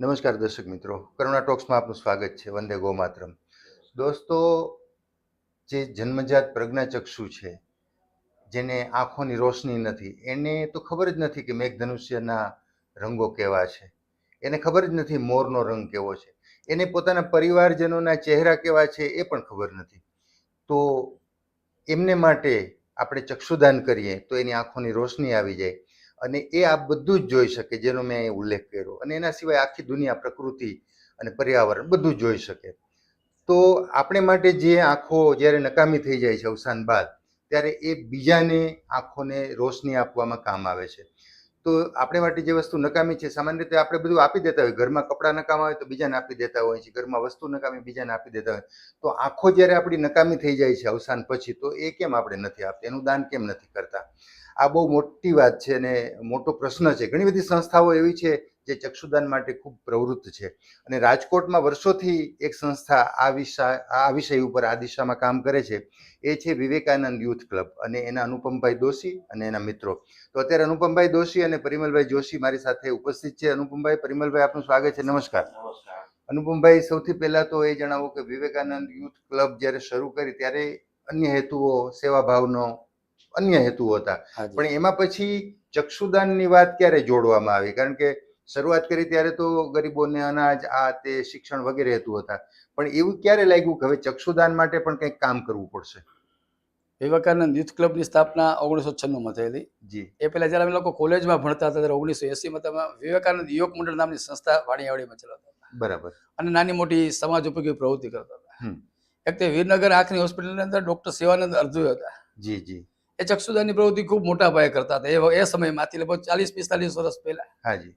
નમસ્કાર દર્શક મિત્રો. કરુણા ટોક્સમાં આપનું સ્વાગત છે. વંદે ગોમાત્રમ. દોસ્તો, જે જન્મજાત પ્રજ્ઞાચક્ષુ છે, જેને આંખોની રોશની નથી, એને તો ખબર જ નથી કે મેઘધનુષ્યના રંગો કેવા છે. એને ખબર જ નથી મોરનો રંગ કેવો છે. એને પોતાના પરિવારજનોના ચહેરા કેવા છે એ પણ ખબર નથી. તો એમને માટે આપણે ચક્ષુદાન કરીએ તો એની આંખોની રોશની આવી જાય. અને એ આ બધું જ જોઈ શકે, જેનો મેં ઉલ્લેખ કર્યો. અને એના સિવાય આખી દુનિયા, પ્રકૃતિ અને પર્યાવરણ બધું જ જોઈ શકે. તો આપણે માટે જે આંખો જ્યારે નકામી થઈ જાય છે અવસાન બાદ, ત્યારે એ બીજાને આંખોને રોશની આપવામાં કામ આવે છે. તો આપણે માટે જે વસ્તુ નકામી છે, સામાન્ય રીતે આપણે બધું આપી દેતા હોય. ઘરમાં કપડાં નકામા હોય તો બીજાને આપી દેતા હોય છે. ઘરમાં વસ્તુ નકામી બીજાને આપી દેતા હોય. તો આંખો જ્યારે આપણી નકામી થઈ જાય છે અવસાન પછી, તો એ કેમ આપણે નથી આપતા? એનું દાન કેમ નથી કરતા? આ બહુ મોટી વાત છે અને મોટો પ્રશ્ન છે. ઘણી બધી સંસ્થાઓ એવી છે જે ચક્ષુદાન માટે ખૂબ પ્રવૃત્ત છે અને રાજકોટમાં વર્ષોથી એક સંસ્થા આ વિષય આ વિષય ઉપર આ દિશામાં કામ કરે છે. એ છે વિવેકાનંદ યુથ ક્લબ અને એના અનુપમભાઈ દોશી અને એના મિત્રો. તો અત્યારે અનુપમભાઈ દોશી અને પરિમલભાઈ જોશી મારી સાથે ઉપસ્થિત છે. અનુપમભાઈ પરિમલભાઈ આપનું સ્વાગત છે. નમસ્કાર. અનુપમભાઈ સૌથી પહેલા તો એ જણાવો કે વિવેકાનંદ યુથ ક્લબ જ્યારે શરૂ કરી ત્યારે અન્ય હેતુઓ સેવાભાવનો અન્ય હેતુઓ હતા. પણ એમાં પછી ચક્ષુદાનની વાત ક્યારે જોડવામાં આવી? કારણ કે શરૂઆત કરી ત્યારે તો ગરીબોને અનાજ આ તે શિક્ષણ વગેરે હેતુ હતા. પણ એવું ક્યારે લાગ્યું કે હવે ચક્ષુદાન માટે પણ કંઈક કામ કરવું પડશે? વિવેકાનંદ યુથ ક્લબની સ્થાપના ઓગણીસો છન્નુંમાં થયેલી. જી. એ પહેલાં જ્યારે અમે લોકો કોલેજમાં ભણતા હતા ત્યારે ઓગણીસો એસીમાં તમે વિવેકાનંદ યુવક મંડળ નામની સંસ્થા વાણીયાવાડીમાં ચલાવતા હતા. બરાબર. અને નાની મોટી સમાજ ઉપયોગી પ્રવૃત્તિ કરતા હતા. એક તે વીરનગર આંખની હોસ્પિટલની અંદર ડૉક્ટર શિવાનંદ અર્જુય હતા. જી જી. એ ચક્ષુદાનની પ્રવૃત્તિ ખૂબ મોટા પાયે કરતા હતા. એ એ સમયમાંથી લગભગ ચાલીસ પિસ્તાલીસ વર્ષ પહેલા. હાજી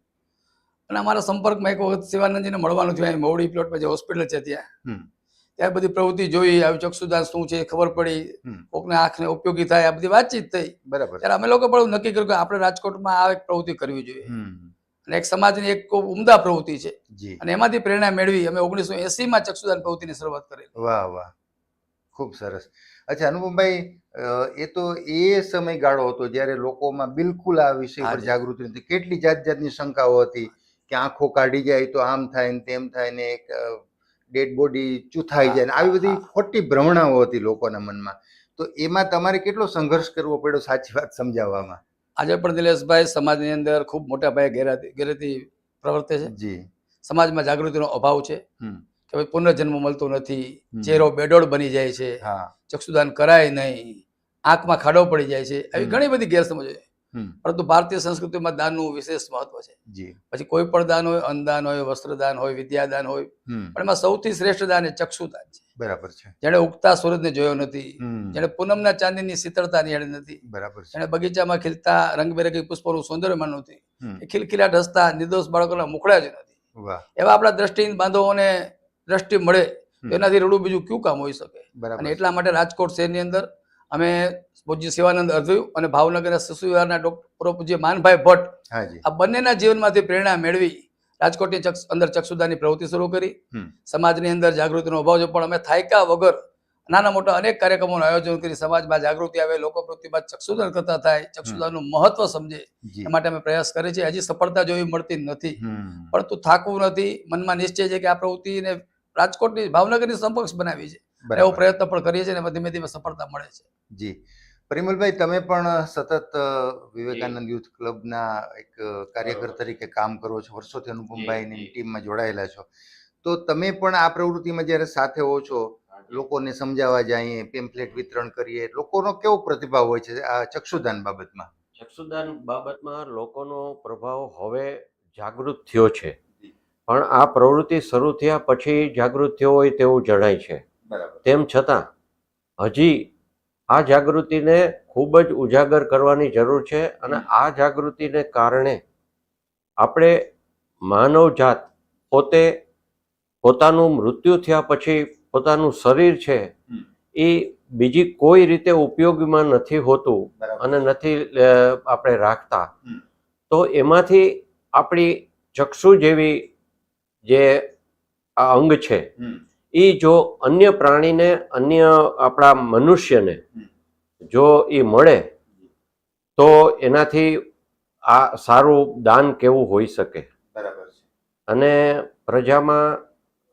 અને અમારા સંપર્કમાં એક વખત શિવાનંદજીને મળવાનું થયું. મવડી પ્લોટમાં જે હોસ્પિટલ છે ત્યાં. ત્યાં બધી પ્રવૃત્તિ જોઈ આવી ચક્ષુદાન શું છે ખબર પડી. કોકને આંખને ઉપયોગી થાય આ બધી વાતચીત થઈ. બરાબર. ત્યારે અમે લોકો પણ નક્કી કર્યું કે આપણે રાજકોટમાં આ એક પ્રવૃત્તિ કરવી જોઈએ. અને એક સમાજની એક ખૂબ ઉમદા પ્રવૃત્તિ છે. અને એમાંથી પ્રેરણા મેળવી અમે ઓગણીસો એસીમાં ચક્ષુદાન પ્રવૃત્તિની શરૂઆત કરેલી. વાહ વાહ. ખૂબ સરસ. અચ્છા અનુપમભાઈ એ તો એ સમયગાળો હતો જ્યારે લોકોમાં બિલકુલ આ વિષય પર જાગૃતિ નથી કેટલી જાત જાતની શંકાઓ હતી કે આંખો કાઢી જાય તો આમ થાય ને તેમ થાય ને એક ડેડ બોડી ચૂથાઈ જાય ને આવી બધી. ખોટી ભ્રમણાઓ હતી લોકોના મનમાં. તો એમાં તમારે કેટલો સંઘર્ષ કરવો પડ્યો સાચી વાત સમજાવવામાં? આજે પણ દિલેશભાઈ સમાજની અંદર ખૂબ મોટા પાયે ગેરહાતી ગેરરીતિ પ્રવર્તે છે. જી. સમાજમાં જાગૃતિનો અભાવ છે. કે ભાઈ પુનર્જન્મ મળતો નથી. ચહેરો બેડોળ બની જાય છે ચક્ષુદાન કરાય નહીં આંખમાં ખાડો પડી જાય છે આવી ઘણી બધી ગેરસમજો છે. પરંતુ ભારતીય સંસ્કૃતિમાં દાનનું વિશેષ મહત્વ છે. પછી કોઈ પણ દાન હોય અન્નદાન હોય વસ્ત્રદાન હોય વિદ્યાદાન હોય પણ એમાં સૌથી શ્રેષ્ઠ દાન એ ચક્ષુદાન છે. બરાબર છે. જેણે ઉગતા સૂરજને જોયો નથી જેણે પૂનમના ચાંદીની શીતળતા નિહાળી નથી બરાબર છે. જેણે બગીચામાં ખીલતા રંગબેરંગી પુષ્પોનું સૌંદર્ય માન્યું નથી ખિલખિલાટ હસતા નિર્દોષ બાળકોના મુખડા જ નથી. એવા આપણા દ્રષ્ટિહીન બાંધવોને દ્રષ્ટિ મળે એનાથી રડું બીજું કયું કામ હોઈ શકે? અને એટલા માટે રાજકોટ શહેરની અંદર અમે પૂજ્ય શિવાનંદ અર્ધુ અને ભાવનગરના શિશુ વિહારના ડોક્ટર પૂજ્ય માનભાઈ ભટ્ટ આ બંનેના જીવનમાંથી પ્રેરણા મેળવી રાજકોટની અંદર ચક્ષુદાની પ્રવૃત્તિ શરૂ કરી. સમાજની અંદર જાગૃતિનો અભાવ છે પણ અમે થાયકા વગર નાના મોટા અનેક કાર્યક્રમોનું આયોજન કરી સમાજમાં જાગૃતિ આવે લોકો પ્રતિમાં ચક્ષુદાન કરતા થાય ચક્ષુદાનનું મહત્વ સમજે એ માટે અમે પ્રયાસ કરીએ છીએ. હજી સફળતા જોવી મળતી નથી. પરંતુ થાકવું નથી. મનમાં નિશ્ચય છે કે આ પ્રવૃત્તિને રાજકોટની ભાવનગરની સમકક્ષ બનાવી છે. એવો પ્રયત્ન પણ કરીએ છીએ અને ધીમે ધીમે સફળતા મળે છે. જી. પરિમલભાઈ તમે પણ સતત વિવેકાનંદ યુથ ક્લબના એક કાર્યકર તરીકે કામ કરો છો વર્ષોથી અનુપમભાઈની ટીમમાં જોડાયેલા છો. તો તમે પણ આ પ્રવૃત્તિમાં જ્યારે સાથે હો છો લોકોને સમજાવવા જઈએ પેમ્ફલેટ વિતરણ કરીએ લોકોનો કેવો પ્રતિભાવ હોય છે આ ચક્ષુદાન બાબતમાં? ચક્ષુદાન બાબતમાં લોકોનો પ્રભાવ હવે જાગૃત થયો છે. પણ આ પ્રવૃત્તિ શરૂ થયા પછી જાગૃત થયો હોય તેવું જણાય છે. તેમ છતાં હજી આ જાગૃતિને ખૂબ જ ઉજાગર કરવાની જરૂર છે અને આ જાગૃતિને કારણે આપણે માનવજાત પોતે પોતાનું મૃત્યુ થયા પછી પોતાનું શરીર છે એ બીજી કોઈ રીતે ઉપયોગમાં નથી હોતું અને નથી આપણે રાખતા. તો એમાંથી આપણી ચક્ષુ જેવી જે આ અંગ છે એ જો અન્ય પ્રાણીને અન્ય આપણા મનુષ્યને જો એ મળે તો એનાથી આ સારું દાન કેવું હોઈ શકે. બરાબર છે. અને પ્રજામાં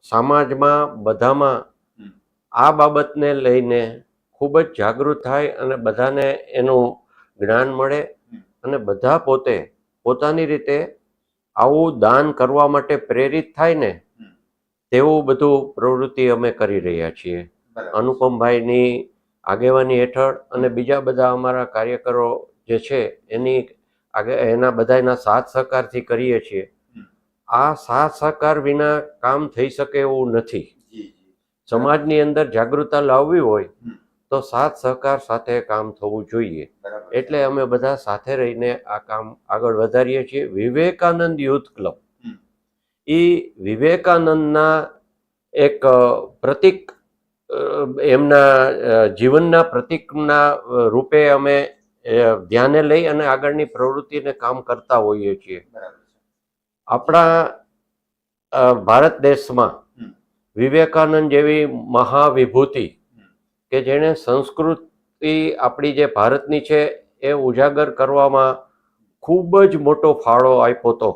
સમાજમાં બધામાં આ બાબતને લઈને ખૂબ જ જાગૃત થાય અને બધાને એનું જ્ઞાન મળે અને બધા પોતે પોતાની રીતે આવું દાન કરવા માટે પ્રેરિત થાય ને તેવું બધું પ્રવૃત્તિ અમે કરી રહ્યા છીએ. અનુપમભાઈની આગેવાની હેઠળ અને બીજા બધા અમારા કાર્યકરો જે છે એની આગે એના બધાના સાથ સહકારથી કરીએ છીએ. આ સાથ સહકાર વિના કામ થઈ શકે એવું નથી. સમાજની અંદર જાગૃતતા લાવવી હોય. તો સાથ સહકાર સાથે કામ થવું જોઈએ. એટલે અમે બધા સાથે રહીને આ કામ આગળ વધારીએ છીએ. Vivekananda youth club. એ વિવેકાનંદના એક પ્રતિક એમના જીવનના પ્રતિકના રૂપે અમે ધ્યાને લઈ અને આગળની પ્રવૃત્તિને કામ કરતા હોઈએ છીએ. આપણા ભારત દેશમાં વિવેકાનંદ જેવી મહાવિભૂતિ. કે જેણે સંસ્કૃતિ આપણી જે ભારતની છે એ ઉજાગર કરવામાં ખૂબ જ મોટો ફાળો આપ્યો હતો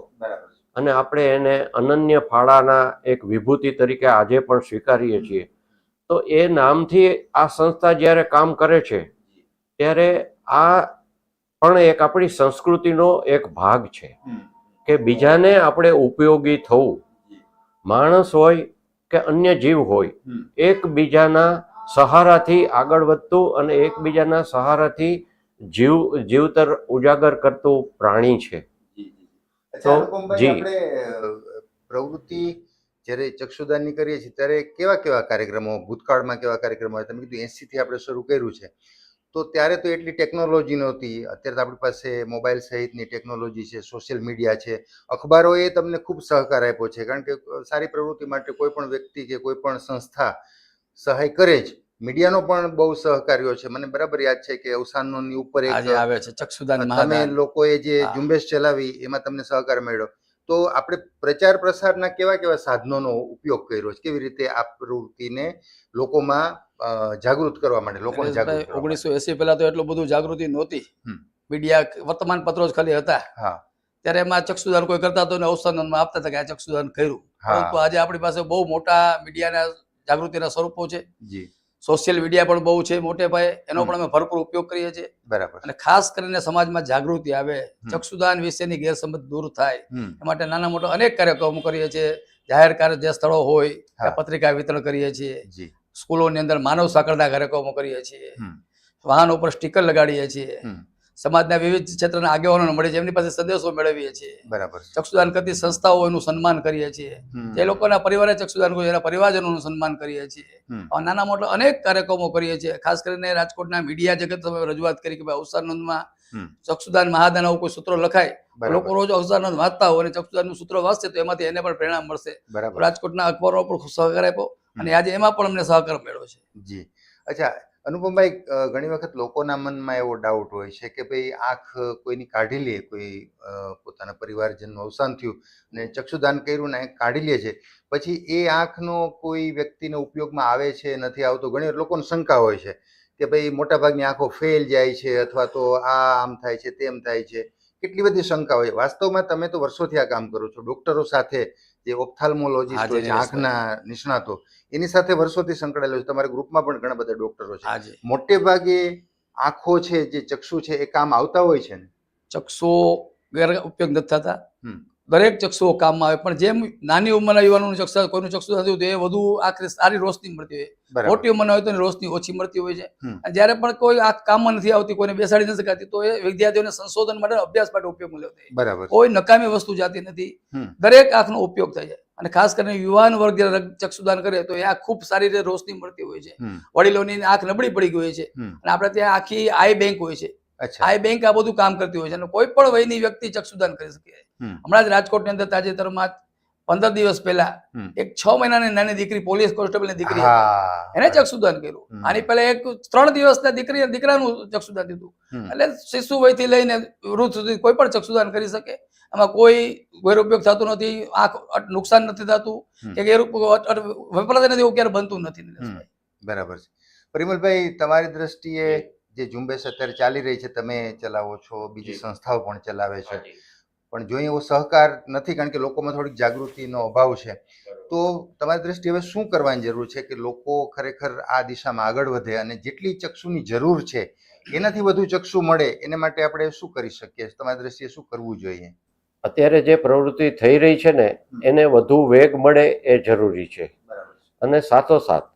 અને આપણે એને અનન્ય ફાળાના એક વિભૂતિ તરીકે આજે પણ સ્વીકારીએ છીએ. તો એ નામથી આ સંસ્થા જ્યારે કામ કરે છે ત્યારે આ પણ એક આપણી સંસ્કૃતિનો એક ભાગ છે. કે બીજાને આપણે ઉપયોગી થવું. માણસ હોય કે અન્ય જીવ હોય એકબીજાના સહારાથી આગળ વધતું અને એકબીજાના સહારાથી જીવ જીવતર ઉજાગર કરતું પ્રાણી છે. તો, જી. પ્રવૃત્તિ જ્યારે ચક્ષુદાનની કરીએ છીએ ત્યારે કેવા કેવા કાર્યક્રમો ભૂતકાળમાં કેવા કાર્યક્રમો? તમે કીધું એસી થી આપણે શરૂ કર્યું છે. તો ત્યારે તો એટલી ટેકનોલોજી નહોતી. અત્યારે તો આપણી પાસે મોબાઈલ સહિતની ટેકનોલોજી છે સોશિયલ મીડિયા છે. અખબારોએ તમને ખૂબ સહકાર આપ્યો છે. કારણ કે સારી પ્રવૃત્તિ માટે કોઈ પણ વ્યક્તિ કે કોઈ પણ સંસ્થા સહાય કરે જ. મીડિયાનો પણ બહુ સહકાર્યો છે. મને બરાબર યાદ છે કે અવસાનોની ઉપર એક આવે છે ચક્ષુદાન તમે લોકોએ જે ઝુંબેશ ચલાવી એમાં તમને સહકાર મળ્યો. તો આપણે પ્રચાર પ્રસારના કેવા કેવા સાધનોનો ઉપયોગ કર્યો છે? કેવી રીતે આ પ્રવૃત્તિને લોકોમાં જાગૃત કરવા માટે લોકોને જાગૃત ઓગણીસો એસી પહેલા તો એટલું બધું જાગૃતિ નહોતી. મીડિયા વર્તમાન પત્રો જ ખાલી હતા. હા. ત્યારે એમાં ચક્ષુદાન કોઈ કરતા તો અવસાનમાં આપતા હતા કે આ ચક્ષુદાન કર્યું. પરંતુ આજે આપણી પાસે બહુ મોટા મીડિયાના જાગૃતિના સ્વરૂપો છે. જી. સોશિયલ મીડિયા પણ બહુ છે મોટે ભાઈ. એનો પણ અમે ભરપૂર ઉપયોગ કરીએ છીએ. બરાબર. અને ખાસ કરીને સમાજમાં જાગૃતિ આવે ચક્ષુદાન વિશેની ગેરસમજ દૂર થાય એ માટે નાના મોટા અનેક કાર્યક્રમો કરીએ છીએ. જાહેર કાર્ય જે સ્થળો હોય પત્રિકા વિતરણ કરીએ છીએ. સ્કૂલોની અંદર માનવ સાંકળના કાર્યક્રમો કરીએ છીએ. વાહન ઉપર સ્ટીકર લગાડીએ છીએ. સમાજના વિવિધ ક્ષેત્રના આગેવાનોને મળે છે એમની પાસે સંદેશો મેળવીએ છીએ. બરાબર. ચક્ષુદાન કરતી સંસ્થાઓનું સન્માન કરીએ છીએ. જે લોકોના પરિવારે ચક્ષુદાન કર્યું એના પરિવારજનોનું સન્માન કરીએ છીએ. નાના મોટા અનેક કાર્યક્રમો કરીએ છીએ. ખાસ કરીને રાજકોટના મીડિયા જગત તમે રજૂઆત કરી કે ભાઈ અવસાનંદમાં. ચક્ષુદાન મહાદાન આવું કોઈ સૂત્રો લખાય લોકો રોજ અવસાનંદ વાંચતા હોય અને ચક્ષુદાનનું સૂત્ર વાંચશે તો એમાંથી એને પણ પ્રેરણા મળશે. રાજકોટના અખબારો પણ સહકાર આપ્યો અને આજે એમાં પણ અમને સહકાર મળ્યો છે. જી. અચ્છા અનુપમભાઈ ઘણી વખત લોકોના મનમાં એવો ડાઉટ હોય છે કે ભાઈ આંખ કોઈની કાઢી લે, કોઈ પોતાના પરિવારજનનું અવસાન થયું અને ચક્ષુદાન કર્યું ને કાઢી લે છે. પછી એ આંખનો કોઈ વ્યક્તિને ઉપયોગમાં આવે છે, નથી આવતો, ઘણી લોકોને શંકા હોય છે કે ભાઈ મોટાભાગની આંખો ફેલ જાય છે અથવા તો આ આમ થાય છે, તેમ થાય છે. કેટલી બધી શંકા હોય. વાસ્તવમાં તમે તો વર્ષોથી આ કામ કરો છો. ડોક્ટરો સાથે જે ઓપ્થાલ્મોલોજીસ્ટ હોય છે આંખના નિષ્ણાતો એની સાથે વર્ષોથી સંકળાયેલો છે. તમારા ગ્રુપમાં પણ ઘણા બધા ડોક્ટરો છે. મોટે ભાગે આંખો છે જે ચક્ષુ છે એ કામ આવતા હોય છે ને? ચક્ષુ ગેર ઉપયોગ નથી થતા. દરેક ચક્ષુઓ કામમાં આવે. પણ જેમ નાની ઉંમરના યુવાનોનું ચક્ષુ કોઈનું ચક્ષુ થતું હોય તો એ વધુ આખરે સારી રોશની મળતી હોય. મોટી ઉંમરના હોય તો રોશની ઓછી મળતી હોય છે. અને જ્યારે પણ કોઈ આ કામમાં નથી આવતી કોઈને બેસાડી નથી શકાતી તો એ વિદ્યાર્થીઓને સંશોધન માટે અભ્યાસ માટે ઉપયોગમાં લેવાય બરાબર. કોઈ નકામી વસ્તુ જાતી નથી. દરેક આંખનો ઉપયોગ થાય છે. અને ખાસ કરીને યુવાન વર્ગ ચક્ષુદાન કરે તો એ આ ખૂબ સારી રીતે રોશની મળતી હોય છે. વડીલોની આંખ નબળી પડી ગઈ હોય છે. અને આપણે ત્યાં આખી આઈ બેંક હોય છે. આઈ બેંક આ બધું કામ કરતી હોય છે. અને કોઈ પણ વયની વ્યક્તિ ચક્ષુદાન કરી શકે. હમણાં જ રાજકોટની અંદર તાજેતરમાં પંદર દિવસ પહેલા એક છ મહિનાની નાની દીકરી પોલીસ કોન્સ્ટેબલની દીકરી એને ચક્ષુદાન કર્યું. આની પહેલા એક ત્રણ દિવસના દીકરી દીકરાનું ચક્ષુદાન દીધું. એટલે શિશુ વયથી લઈને વૃદ્ધ સુધી કોઈ પણ ચક્ષુદાન કરી શકે. એમાં કોઈ ગેરઉપયોગ થતો નથી. આંખ નુકસાન નથી થતું. કે અટ- નથી એવું ક્યારે બનતું નથી બરાબર છે. પરિમલભાઈ તમારી દ્રષ્ટિએ જે ઝુંબેશ અત્યારે ચાલી રહી છે તમે ચલાવો છો બીજી સંસ્થાઓ પણ ચલાવે છે. પણ જો એવો સહકાર નથી કારણ કે લોકોમાં થોડીક જાગૃતિનો અભાવ છે તો તમારી દ્રષ્ટિએ હવે શું કરવાની જરૂર છે કે લોકો ખરેખર આ દિશામાં આગળ વધે અને જેટલી ચક્ષુની જરૂર છે એનાથી વધુ ચક્ષુ મળે એને માટે આપણે શું કરી શકીએ? તમારી દ્રષ્ટિએ શું કરવું જોઈએ? અત્યારે જે પ્રવૃત્તિ થઈ રહી છે ને એને વધુ વેગ મળે એ જરૂરી છે. અને સાથોસાથ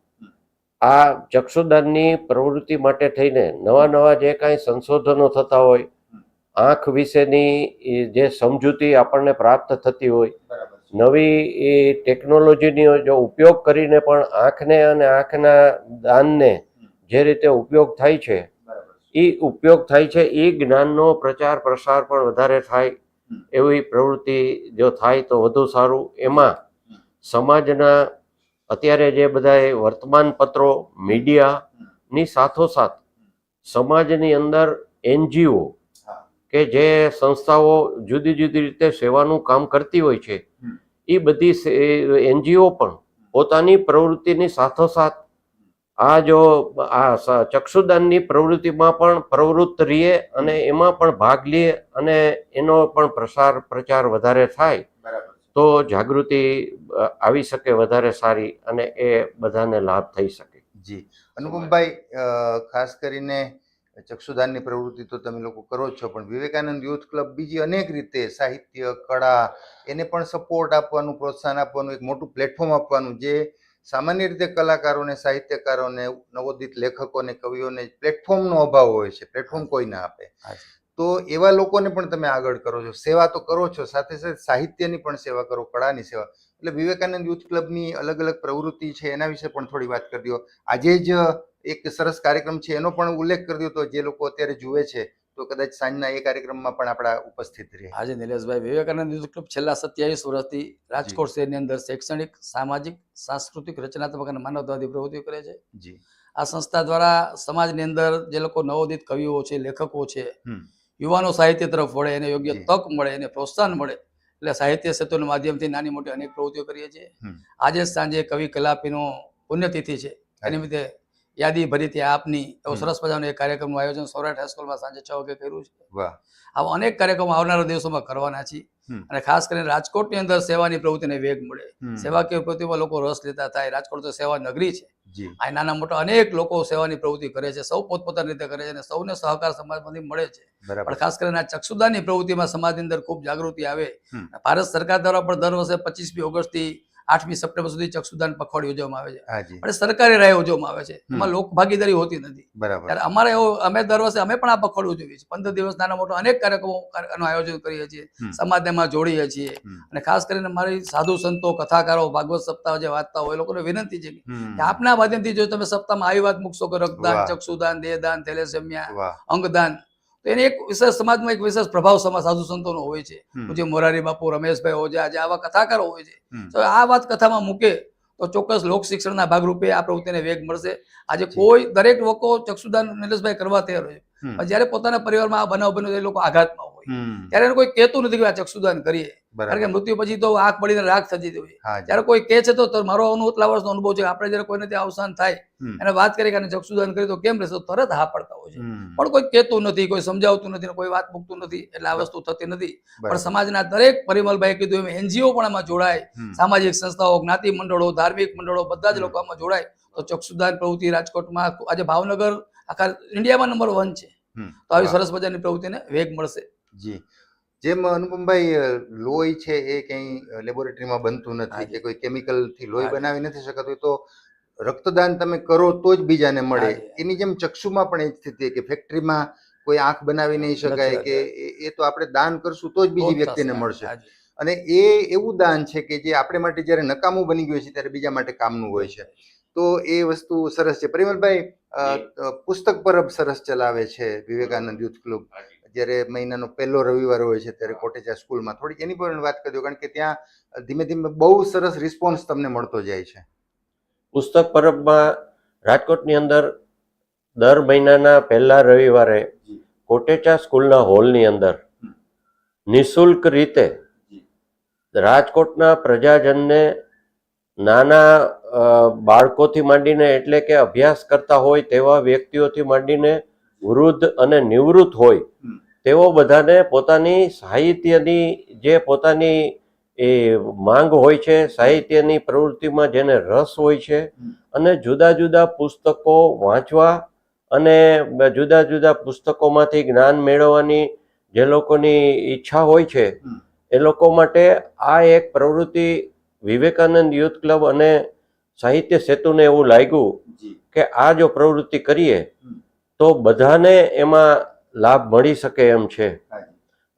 આ ચક્ષુદાનની પ્રવૃત્તિ માટે થઈને નવા નવા જે કાંઈ સંશોધનો થતા હોય આંખ વિશેની જે સમજૂતી આપણને પ્રાપ્ત થતી હોય નવી એ ટેકનોલોજીનો જો ઉપયોગ કરીને પણ આંખને અને આંખના દાનને જે રીતે ઉપયોગ થાય છે એ ઉપયોગ થાય છે એ જ્ઞાનનો પ્રચાર પ્રસાર પણ વધારે થાય એવી પ્રવૃત્તિ જો થાય તો વધુ સારું. એમાં સમાજના અત્યારે જે બધા વર્તમાન પત્રો મીડિયાની સાથોસાથ સમાજની અંદર એનજીઓ કે જે સંસ્થાઓ જુદી જુદી રીતે સેવાનું કામ કરતી હોય છે એ બધી એનજીઓ પણ પોતાની પ્રવૃત્તિની સાથોસાથ આ જો આ ચક્ષુદાનની પ્રવૃત્તિમાં પણ પ્રવૃત્ત રહીએ અને એમાં પણ ભાગ લે અને એનો પણ પ્રસાર પ્રચાર વધારે થાય તો જાગૃતિ આવી શકે વધારે સારી અને એ બધાને લાભ થઈ શકે. જી. અનુપમભાઈ ખાસ કરીને ચક્ષુદાનની પ્રવૃત્તિ તો તમે લોકો કરો જ છો પણ વિવેકાનંદ યુથ ક્લબ બીજી અનેક રીતે સાહિત્ય કળા એને પણ સપોર્ટ આપવાનું પ્રોત્સાહન આપવાનું એક મોટું પ્લેટફોર્મ આપવાનું જે સામાન્ય રીતે કલાકારોને સાહિત્યકારોને નવોદિત લેખકોને કવિઓને પ્લેટફોર્મનો અભાવ હોય છે પ્લેટફોર્મ કોઈ ના આપે. તો એવા લોકોને પણ તમે આગળ કરો છો સેવા તો કરો છો સાથે સાથે સાહિત્યની પણ સેવા કરો કળાની સેવા. એટલે વિવેકાનંદ યુથ ક્લબની અલગ અલગ પ્રવૃત્તિ છે એના વિશે પણ થોડી વાત કરી દો. આજે જ એક સરસ કાર્યક્રમ છે એનો પણ ઉલ્લેખ કર્યો હતો જે લોકો અત્યારે જુએ છે તો કદાચ સાંજના એ કાર્યક્રમમાં પણ આપણા ઉપસ્થિત રહે. આજે નિલેશભાઈ વિવેકાનંદ યુથ ક્લબ છેલ્લા સત્યાવીસ વર્ષથી રાજકોટ શહેરની અંદર શૈક્ષણિક સામાજિક સાંસ્કૃતિક રચનાત્મક અને માનવતાવાદી પ્રવૃત્તિઓ કરે છે. જી. આ સંસ્થા દ્વારા સમાજની અંદર જે લોકો નવોદિત કવિઓ છે લેખકો છે યુવાનો સાહિત્ય તરફ વળે એને યોગ્ય તક મળે એને પ્રોત્સાહન મળે એટલે સાહિત્ય સેતુના માધ્યમથી નાની મોટી અનેક પ્રવૃત્તિઓ કરીએ છીએ. આજે સાંજે કવિ કલાપીનો પુણ્યતિથિ છે. એ નિમિત્તે યાદી ભરી ત્યાં આપની એવો સરસ મજાનો એક કાર્યક્રમનું આયોજન સૌરાષ્ટ્ર હાઈસ્કૂલમાં સાંજે છ વાગે કર્યું છે. આવા અનેક કાર્યક્રમો આવનારા દિવસોમાં કરવાના છે અને ખાસ કરીને રાજકોટની અંદર સેવાની પ્રવૃત્તિને વેગ મળે. સેવાકીય પ્રવૃત્તિમાં લોકો રસ લેતા થાય. રાજકોટ તો સેવા નગરી છે. આ નાના મોટા અનેક લોકો સેવાની પ્રવૃત્તિ કરે છે. સૌ પોતપોતાની રીતે કરે છે અને સૌને સહકાર સમાજમાંથી મળે છે. પણ ખાસ કરીને આ ચક્ષુદાનની પ્રવૃત્તિમાં સમાજની અંદર ખૂબ જાગૃતિ આવે. ભારત સરકાર દ્વારા પણ દર વર્ષે પચીસમી ઓગસ્ટથી આઠમી સપ્ટેમ્બર સુધી ચક્ષુદાન પખવાડ યોજવામાં આવે છે. અને સરકારી રાય ઉજવવામાં આવે છે. એમાં લોક ભાગીદારી હોતી નથી. બરાબર. અમારે એવો અમે દર વર્ષે અમે પણ આ પખવાડ ઉજવીએ છીએ. પંદર દિવસ નાના મોટો અનેક કાર્યક્રમો નું આયોજન કરીએ છીએ. સમાજને એમાં જોડીએ છીએ. અને ખાસ કરીને મારી સાધુ સંતો કથાકારો ભાગવત સપ્તાહ જે વાંચતા હોય એ લોકોને વિનંતી છે કે આપના માધ્યમથી જો તમે સપ્તાહમાં આવી વાત મૂકશો કે રક્તદાન ચક્ષુદાન દેહદાન થેલેસેમિયા અંગદાન તો એને એક વિશેષ સમાજમાં એક વિશેષ પ્રભાવ સમા સાધુ સંતોનો હોય છે. જે મોરારી બાપુ રમેશભાઈ ઓઝા જે આવા કથાકારો હોય છે. તો આ વાત કથામાં મૂકે તો ચોક્કસ લોક શિક્ષણના ભાગરૂપે આ પ્રવૃત્તિને વેગ મળશે. આજે કોઈ દરેક લોકો ચક્ષુદાન નિલેશભાઈ કરવા તૈયાર હોય છે. પણ જ્યારે પોતાના પરિવારમાં આ બનાવ બન્યો એ લોકો આઘાતમાં હોય. ત્યારે એને કોઈ કહેતું નથી કે આ ચક્ષુદાન કરીએ. કારણ કે મૃત્યુ પછી તો આંખ પડીને રાખ થતી હોય. જયારે કોઈ કહે છે તો મારો અનુતલા એટલા વર્ષનો અનુભવ છે. આપણે જયારે કોઈને ત્યાં અવસાન થાય. એને વાત કરી કે ચક્ષુદાન કરી તો કેમ રહેશે? તરત હા પડતા હોય છે. પણ કોઈ કહેતું નથી કોઈ સમજાવતું નથી કોઈ વાત મૂકતું નથી એટલે આ વસ્તુ થતી નથી. પણ સમાજના દરેક પરિમલભાઈ કીધું એમ એનજીઓ પણ આમાં જોડાય સામાજિક સંસ્થાઓ જ્ઞાતિ મંડળો ધાર્મિક મંડળો બધા જ લોકો આમાં જોડાય તો ચક્ષુદાન પ્રવૃત્તિ રાજકોટમાં આજે ભાવનગર આખા ઇન્ડિયામાં નંબર વન છે. તો આવી સરસ મજાની પ્રવૃત્તિને વેગ મળશે. જી. જેમ અનુપમભાઈ લોહી છે એ કંઈ લેબોરેટરીમાં બનતું નથી કે કોઈ કેમિકલથી લોહી બનાવી નથી શકાતું તો રક્તદાન તમે કરો તો જ બીજાને મળે. એની જેમ ચક્ષુમાં પણ એ જ સ્થિતિ કે ફેક્ટરીમાં કોઈ આંખ બનાવી નહીં શકાય કે એ- તો આપણે દાન કરશું તો જ બીજી વ્યક્તિને મળશે. અને એ એવું દાન છે કે જે આપણે માટે જ્યારે નકામું બની ગયું છે ત્યારે બીજા માટે કામનું હોય છે. તો એ વસ્તુ સરસ છે. પરિમલભાઈ પુસ્તક પરબ સરસ ચલાવે છે વિવેકાનંદ યુથ ક્લબ. જ્યારે મહિનાનો પહેલો રવિવાર હોય છે ત્યારે કોટેચા સ્કૂલમાં. થોડીક એની પણ વાત કરજો કારણ કે ત્યાં ધીમે ધીમે બહુ સરસ રિસ્પોન્સ તમને મળતો જાય છે. પુસ્તક પરબમાં રાજકોટની અંદર દર મહિનાના પહેલા રવિવારે કોટેચા સ્કૂલના હોલની અંદર નિઃશુલ્ક રીતે રાજકોટના પ્રજાજનને નાના બાળકોથી માંડીને એટલે કે અભ્યાસ કરતા હોય તેવા વ્યક્તિઓથી માંડીને વૃદ્ધ અને નિવૃત્ત હોય તેઓ બધાને પોતાની સાહિત્યની જે પોતાની એ માંગ હોય છે સાહિત્યની પ્રવૃત્તિમાં જેને રસ હોય છે અને જુદા જુદા પુસ્તકો વાંચવા અને જુદા જુદા પુસ્તકોમાંથી જ્ઞાન મેળવવાની જે લોકોની ઈચ્છા હોય છે એ લોકો માટે આ એક પ્રવૃત્તિ વિવેકાનંદ યુથ ક્લબ અને સાહિત્ય સેતુને એવું લાગ્યું કે આ જો પ્રવૃત્તિ કરીએ તો બધાને એમાં લાભ મળી શકે એમ છે.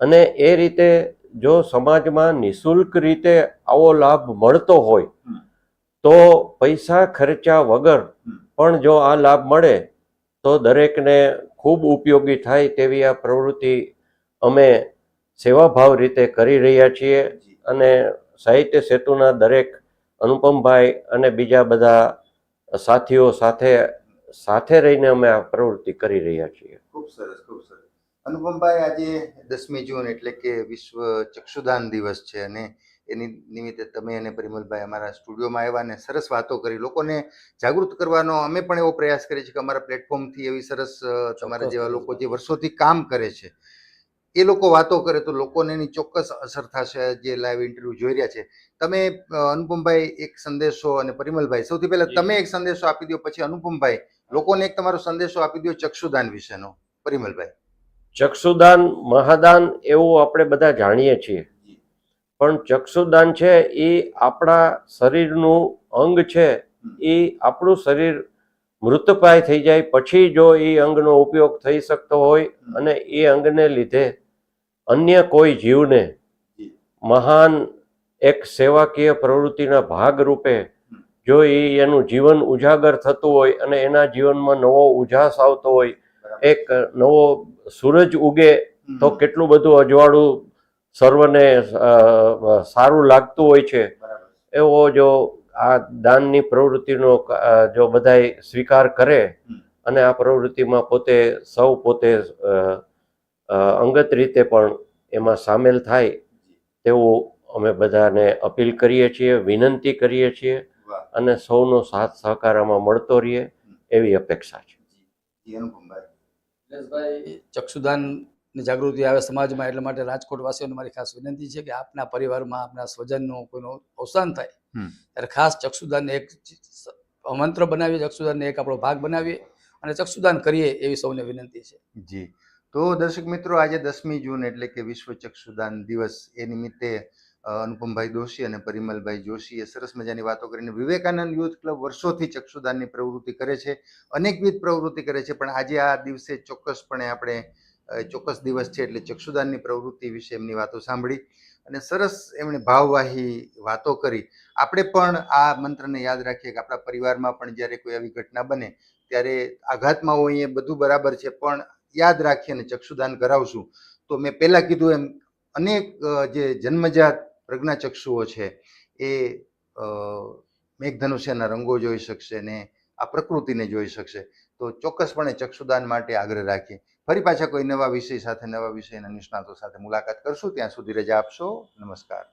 અને એ રીતે જો સમાજમાં નિઃશુલ્ક રીતે આવો લાભ મળતો હોય તો પૈસા ખર્ચા વગર પણ જો આ લાભ મળે તો દરેકને ખૂબ ઉપયોગી થાય તેવી આ પ્રવૃત્તિ અમે સેવાભાવ રીતે કરી રહ્યા છીએ અને સાહિત્ય સેતુના દરેક અનુપમભાઈ અને બીજા બધા સાથીઓ સાથે સાથે રહીને અમે આ પ્રવૃત્તિ કરી રહ્યા છીએ. ખૂબ સરસ ખૂબ સરસ. અનુપમભાઈ આજે દસમી જૂન એટલે કે વિશ્વ ચક્ષુદાન દિવસ છે અને એની નિમિત્તે તમે અને પરિમલભાઈ અમારા સ્ટુડિયોમાં આવ્યા અને સરસ વાતો કરી. લોકોને જાગૃત કરવાનો અમે પણ એવો પ્રયાસ કરીએ છીએ કે અમારા પ્લેટફોર્મથી એવી સરસ તમારા જેવા લોકો જે વર્ષોથી કામ કરે છે એ લોકો વાતો કરે તો લોકોને એની ચોક્કસ અસર થશે જે લાઈવ ઇન્ટરવ્યુ જોઈ રહ્યા છે. તમે અનુપમભાઈ એક સંદેશો અને પરિમલભાઈ સૌથી પહેલા તમે એક સંદેશો આપી દો પછી અનુપમભાઈ. લોકોને એક તમારો સંદેશો આપી દો ચક્ષુદાન વિશેનો. પરિમલભાઈ. ચક્ષુદાન મહાદાન એવું આપણે બધા જાણીએ છીએ. પણ ચક્ષુદાન છે એ આપણા શરીરનું અંગ છે. એ આપણું શરીર મૃતપ્રાય થઈ જાય. પછી જો એ અંગનો ઉપયોગ થઈ શકતો હોય અને એ અંગને લીધે અન્ય કોઈ જીવને મહાન એક સેવાકીય પ્રવૃત્તિના ભાગરૂપે જો એ એનું જીવન ઉજાગર થતું હોય અને એના જીવનમાં નવો ઉજાસ આવતો હોય એક નવો સૂરજ ઉગે તો કેટલું બધું અજવાળું સર્વને સારું લાગતું હોય છે. એવો જો આ દાનની પ્રવૃત્તિનો જો બધાય સ્વીકાર કરે અને આ પ્રવૃત્તિમાં પોતે સૌ પોતે અંગત રીતે પણ એમાં સામેલ થાય તેવું અમે બધાને અપીલ કરીએ છીએ વિનંતી કરીએ છીએ અને સૌનો સાથ સહકાર આમાં મળતો રહે એવી અપેક્ષા છે. ચક્ષુદાન ચક્ષુદાનની જાગૃતિ આવે સમાજમાં એટલા માટે રાજકોટ વાસીઓને મારી ખાસ વિનંતી છે કે આપના પરિવારમાં આપના સ્વજનનું કોઈનું અવસાન થાય ત્યારે ખાસ ચક્ષુદાનને એક મંત્ર બનાવીએ ચક્ષુદાનને એક આપણો ભાગ બનાવીએ અને ચક્ષુદાન કરીએ એવી સૌને વિનંતી છે. જી. તો દર્શક મિત્રો, આજે દસમી જૂન એટલે કે વિશ્વ ચક્ષુદાન દિવસ. એ નિમિત્તે અનુપમભાઈ દોશી અને પરિમલભાઈ જોશીએ સરસ મજાની વાતો કરીને વિવેકાનંદ યુથ ક્લબ વર્ષોથી ચક્ષુદાનની પ્રવૃત્તિ કરે છે, અનેકવિધ પ્રવૃત્તિ કરે છે, પણ આજે આ દિવસે ચોક્કસપણે આપણે ચોક્કસ દિવસ છે એટલે ચક્ષુદાનની પ્રવૃત્તિ વિશે એમની વાતો સાંભળી અને સરસ એમણે ભાવવાહી વાતો કરી. આપણે પણ આ મંત્રને યાદ રાખીએ કે આપણા પરિવારમાં પણ જ્યારે કોઈ આવી ઘટના બને, ત્યારે આઘાતમાં હોઈએ બધું બરાબર છે, પણ યાદ રાખી અને ચક્ષુદાન કરાવશું. તો મેં પહેલાં કીધું એમ, અનેક જે જન્મજાત પ્રજ્ઞાચક્ષુઓ છે, એ મેઘધનુષ્યના રંગો જોઈ શકશે ને આ પ્રકૃતિને જોઈ શકશે. તો ચોક્કસપણે ચક્ષુદાન માટે આગ્રહ રાખીએ. ફરી પાછા કોઈ નવા વિષય સાથે, નવા વિષયના નિષ્ણાતો સાથે મુલાકાત કરશું. ત્યાં સુધી રજા આપશો. નમસ્કાર.